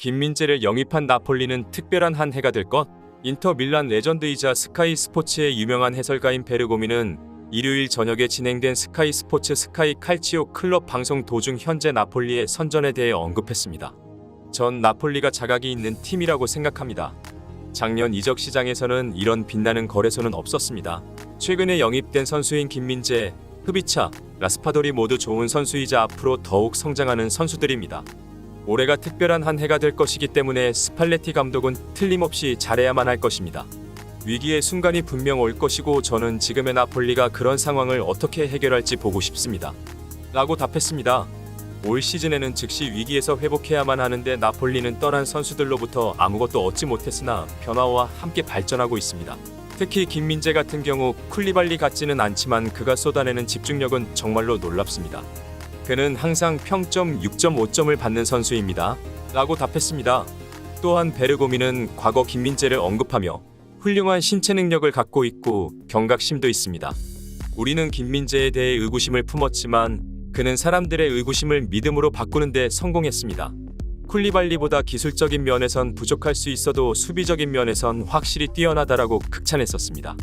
김민재를 영입한 나폴리는 특별한 한 해가 될 것. 인터 밀란 레전드이자 스카이 스포츠의 유명한 해설가인 베르고미는 일요일 저녁에 진행된 스카이 스포츠 스카이 칼치오 클럽 방송 도중 현재 나폴리의 선전에 대해 언급했습니다. 전 나폴리가 자각이 있는 팀이라고 생각합니다. 작년 이적 시장에서는 이런 빛나는 거래소는 없었습니다. 최근에 영입된 선수인 김민재, 흐비차, 라스파돌이 모두 좋은 선수이자 앞으로 더욱 성장하는 선수들입니다. 올해가 특별한 한 해가 될 것이기 때문에 스팔레티 감독은 틀림없이 잘해야만 할 것입니다. 위기의 순간이 분명 올 것이고 저는 지금의 나폴리가 그런 상황을 어떻게 해결할지 보고 싶습니다. 라고 답했습니다. 올 시즌에는 즉시 위기에서 회복해야만 하는데 나폴리는 떠난 선수들로부터 아무것도 얻지 못했으나 변화와 함께 발전하고 있습니다. 특히 김민재 같은 경우 쿨리발리 같지는 않지만 그가 쏟아내는 집중력은 정말로 놀랍습니다. 그는 항상 평점 6.5점을 받는 선수입니다. 라고 답했습니다. 또한 베르고미는 과거 김민재를 언급하며 훌륭한 신체 능력을 갖고 있고 경각심도 있습니다. 우리는 김민재에 대해 의구심을 품었지만 그는 사람들의 의구심을 믿음으로 바꾸는 데 성공했습니다. 쿨리발리보다 기술적인 면에선 부족할 수 있어도 수비적인 면에선 확실히 뛰어나다라고 극찬했었습니다.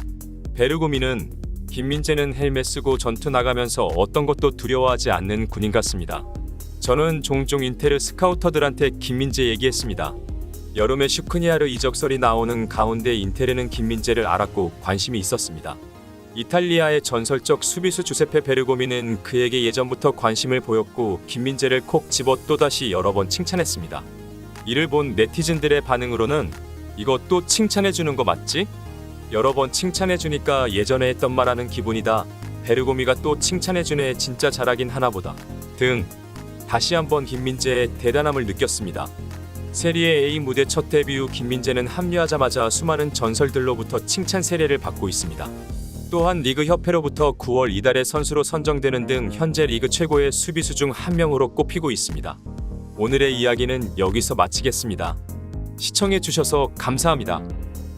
베르고미는 김민재는 헬멧 쓰고 전투 나가면서 어떤 것도 두려워하지 않는 군인 같습니다. 저는 종종 인테르 스카우터들한테 김민재 얘기했습니다. 여름에 슈크니아르 이적설이 나오는 가운데 인테르는 김민재를 알았고 관심이 있었습니다. 이탈리아의 전설적 수비수 주세페 베르고미는 그에게 예전부터 관심을 보였고 김민재를 콕 집어 또다시 여러 번 칭찬했습니다. 이를 본 네티즌들의 반응으로는 또 칭찬해주는 거 맞지? 여러 번 칭찬해주니까 예전에 했던 말하는 기분이다. 베르고미가 또 칭찬해주네 진짜 잘하긴 하나보다. 등 다시 한번 김민재의 대단함을 느꼈습니다. 세리에 A 무대 첫 데뷔 후 김민재는 합류하자마자 수많은 전설들로부터 칭찬 세례를 받고 있습니다. 또한 리그 협회로부터 9월 이달의 선수로 선정되는 등 현재 리그 최고의 수비수 중 한 명으로 꼽히고 있습니다. 오늘의 이야기는 여기서 마치겠습니다. 시청해 주셔서 감사합니다.